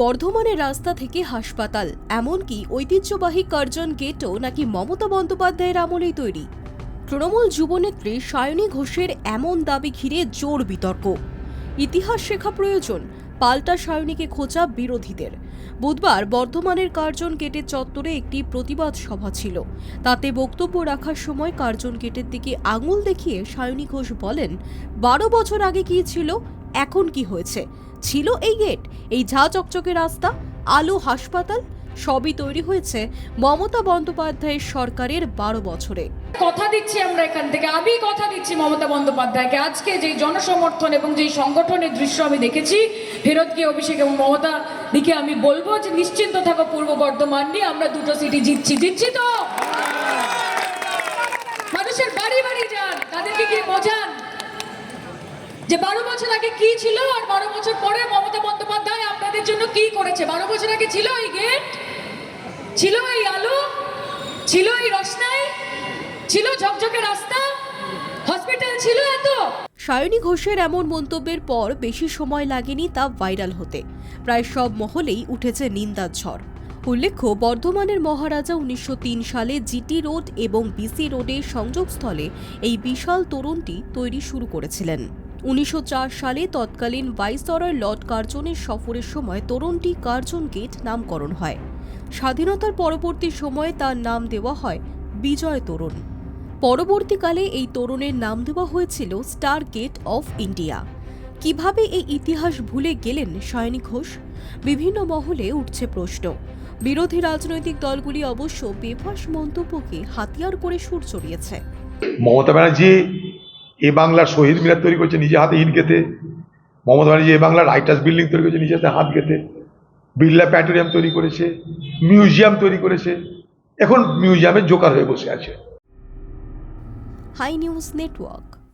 বর্ধমানের রাস্তা থেকে হাসপাতাল, এমনকি ঐতিহ্যবাহী কার্জন গেটও নাকি মমতা বন্দ্যোপাধ্যায়ের আমলেই তৈরি। তৃণমূল যুবনেত্রী সায়নী ঘোষের এমন দাবি ঘিরে জোর বিতর্ক। ইতিহাস শেখা প্রয়োজন, পাল্টা সায়নীকে খোঁজা বিরোধীদের। বুধবার বর্ধমানের কার্জন গেটের চত্বরে একটি প্রতিবাদ সভা ছিল। তাতে বক্তব্য রাখার সময় কার্জন গেটের দিকে আঙুল দেখিয়ে সায়নী ঘোষ বলেন, বারো বছর আগে কি ছিল, এখন কি হয়েছে? ছিল এই গেট। এই ঝা চকচকে রাস্তা, আলো হাসপাতাল, সবই তৈরি হয়েছে মমতা বন্দ্যোপাধ্যায়ের সরকারের বারো বছরে। কথা দিচ্ছি আমরা এখান থেকে। আমি কথা দিচ্ছি মমতা বন্দ্যোপাধ্যায়কে। আজকে যে জনসমর্থন এবং যে সংগঠনের দৃশ্য আমি দেখেছি, ফেরত গিয়ে অভিষেক এবং মমতা দিকে আমি বলব যে নিশ্চিন্ত থাকো পূর্ব বর্ধমান নিয়ে, আমরা দুটো সিটি জিতছি। জিতছি তো? মানুষের বাড়ি বাড়ি যান, তাদেরকে গিয়ে বোঝান যে বারো বছর আগে কি ছিল আর বারো বছর পরে মমতা বন্দ্যোপাধ্যায় আপনাদের জন্য কি করেছে? বারো বছর আগে ছিল এই গেট? ছিল এই আলো? ছিল এই রসনাই? ছিল ঝকঝকে রাস্তা? হসপিটাল ছিল এত? সায়নী ঘোষের এমন মন্তব্যের পর বেশি সময় লাগেনি তা ভাইরাল হতে। প্রায় সব মহলেই উঠেছে নিন্দার ঝড়। উল্লেখ্য, বর্ধমানের মহারাজা উনিশশো তিন সালে জিটি রোড এবং বিসি রোডের সংযোগস্থলে এই বিশাল তরুণটি তৈরি শুরু করেছিলেন। উনিশশো চার সালে তৎকালীন ভাইসরয় লর্ড কার্জনের সফরের সময় তোরণটি কার্জন গেট নামকরণ হয়। স্বাধীনতার পরবর্তী সময়ে তার নাম দেওয়া হয় বিজয় তোরণ। পরবর্তীকালে এই তোরণের নাম দেওয়া হয়েছিল স্টার গেট অফ ইন্ডিয়া। কীভাবে এই ইতিহাস ভুলে গেলেন সায়নী ঘোষ? বিভিন্ন মহলে উঠছে প্রশ্ন। বিরোধী রাজনৈতিক দলগুলি অবশ্য বেফাস মন্তব্যকে হাতিয়ার করে সুর চড়িয়েছে। মমতা ব্যানার্জি এ বাংলার শহীদ মিনার তৈরি করছে, নিজে হাতে ইট গেঁথে। মমতা ব্যানার্জি এ বাংলার রাইটার্স বিল্ডিং তৈরি করেছে, নিজে হাতে হাত গেতে বিড়লা প্যাটোরিয়াম তৈরি করেছে, মিউজিয়াম তৈরি করেছে। এখন মিউজিয়ামের জোকার হয়ে বসে আছে। Hi news network.